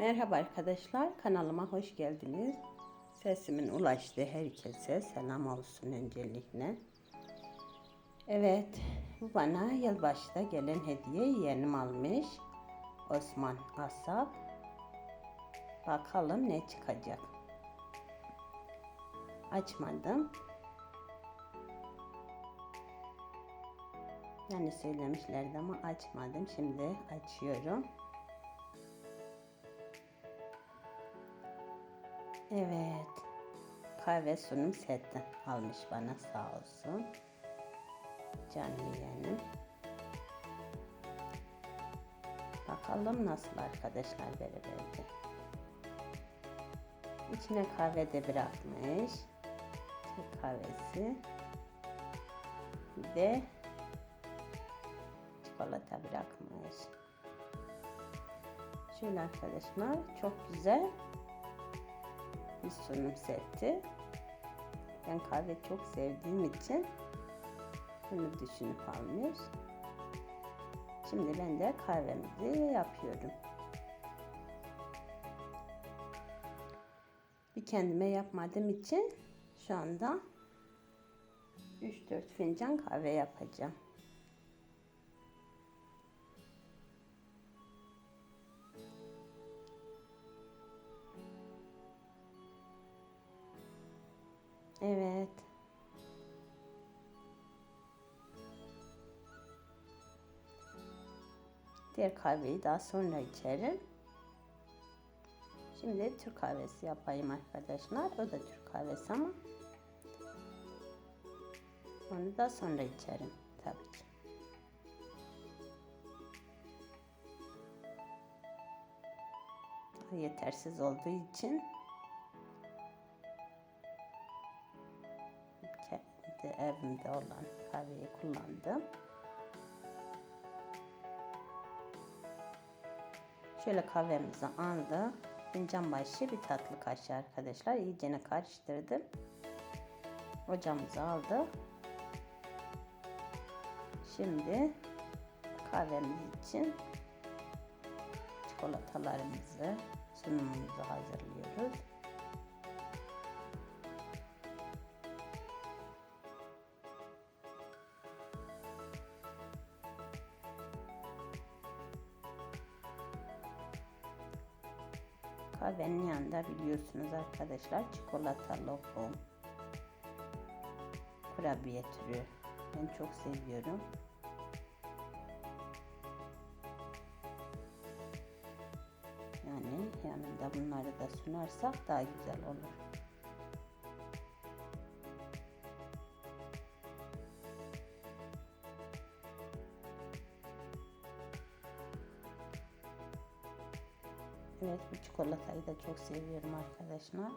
Merhaba arkadaşlar, kanalıma hoş geldiniz. Sesimin ulaştığı herkese selam olsun öncelikle. Evet, bu bana yılbaşta gelen hediye yeğenim almış. Osman Asap. Bakalım ne çıkacak. Açmadım. Yani söylemişlerdi ama açmadım. Şimdi açıyorum. Evet. Kahve sunum seti almış bana sağ olsun. Canlı yeğenim. Bakalım nasıl arkadaşlar beraberce. İçine kahve de bırakmış. Türk kahvesi. Bir de çikolata bırakmış. Şöyle arkadaşlar çok güzel bir sunum seti. Ben kahve çok sevdiğim için bunu düşünüp almış. Şimdi ben de kahvemizi yapıyorum. Bir kendime yapmadığım için şu anda 3-4 fincan kahve yapacağım. Diğer kahveyi daha sonra içerim. Şimdi Türk kahvesi yapayım arkadaşlar. O da Türk kahvesi ama onu da sonra içerim tabii ki. Yetersiz olduğu için kendi evimde olan kahveyi kullandım. Şöyle kahvemizi aldık. Fincan başı bir tatlı kaşığı arkadaşlar. İyicene karıştırdım. Ocağımızı aldık. Şimdi kahvemiz için çikolatalarımızı, sunumumuzu hazırlıyoruz. Kahvenin yanında biliyorsunuz arkadaşlar çikolata lokum, kurabiye türü ben çok seviyorum. Yani yanında bunları da sunarsak daha güzel olur. Evet bu çikolatayı da çok seviyorum arkadaşlar.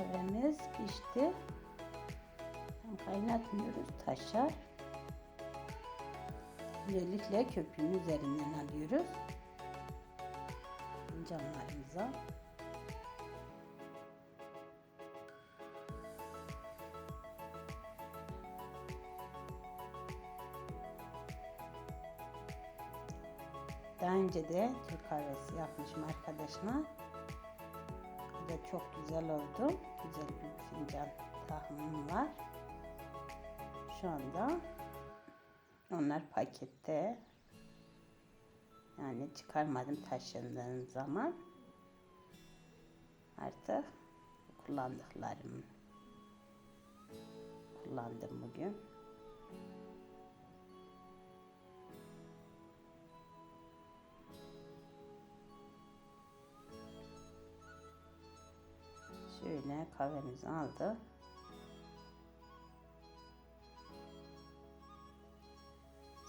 Kahvemiz pişti. Kaynatmıyoruz taşar. Böylelikle köpüğün üzerinden alıyoruz. Fincanlarımıza. Daha önce de Türk kahvesi yapmışım arkadaşlar. Da çok güzel oldu. Güzel bir fincan tahminim var. Şu anda onlar pakette. Yani çıkarmadım taşındığım zaman. Artık kullandıklarım kullandım bugün. Şöyle kahvemizi aldık.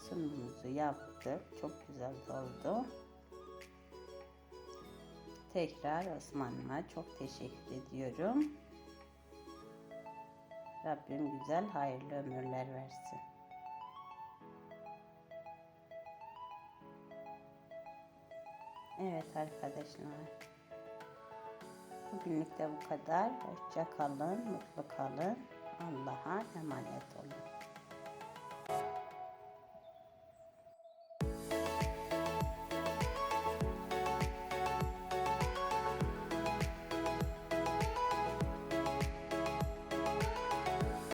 Sunumumuzu yaptık. Çok güzel oldu. Tekrar Osman'ıma çok teşekkür ediyorum. Rabbim güzel hayırlı ömürler versin. Evet arkadaşlar. Bugünlük de bu kadar. Hoşça kalın, mutlu kalın. Allah'a emanet olun.